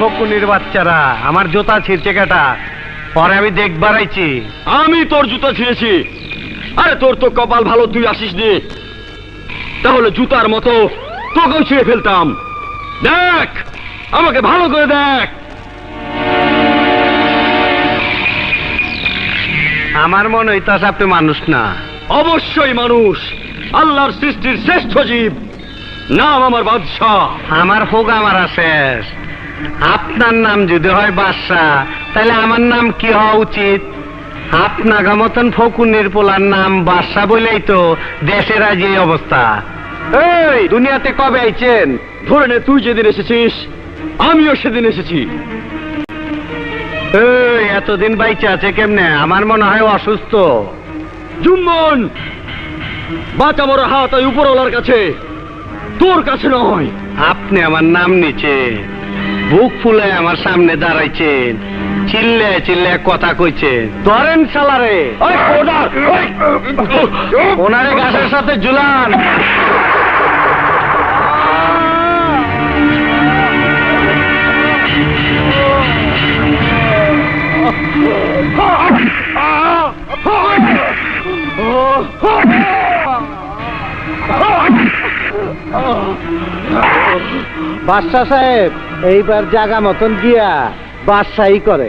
ফকুনির বাচ্চারা আমার জোতা ছিঁড়ছে কাটা। পরে আমি দেখবার আইছি। আমি তোর জুতা ছিঁড়েছি। আরে তোর তো কপাল ভালো তুই আসিস নি। তাহলে জুতার মতো তোকেও ছিঁড়ে ফেলতাম। দেখ আমাকে ভালো করে দেখ। আমার মনে হইতাছে আপনি মানুষ না। অবশ্যই মানুষ। আল্লাহর সৃষ্টির শ্রেষ্ঠ জীব। নাম আমার বাদশাহ। আমার হোক আমার শেষ আপনার নাম যদি হয় বাদশাহ তাহলে আমার নাম কি হওয়া উচিত? আপনাগা মতন ফকুনির পোলার নাম বাদশাহ বলেই তো দেশের আজ এই অবস্থা। এই দুনিয়াতে কবে আইছেন? ধরে নে তুই যেদিন এসেছিস আমিও সেদিন এসেছি। এই এতদিন বাইচে আছে কেমনে? আমার মনে হয় অসুস্থ। জুম্মন বাঁচা বড় হাত ওই উপরওয়ালার কাছে। তোর কাছে নয়। আপনি আমার নাম নিচেন বুক ফুলে আমার সামনে দাঁড়াইছেন। চিল্লে চিল্লে কথা কইছেন। ধরেন সালারে! ওনারে গাছের সাথে ঝুলান। বাদশাহ সাহেব এইবার জাগা মতন গিয়া বাদশাহী করে।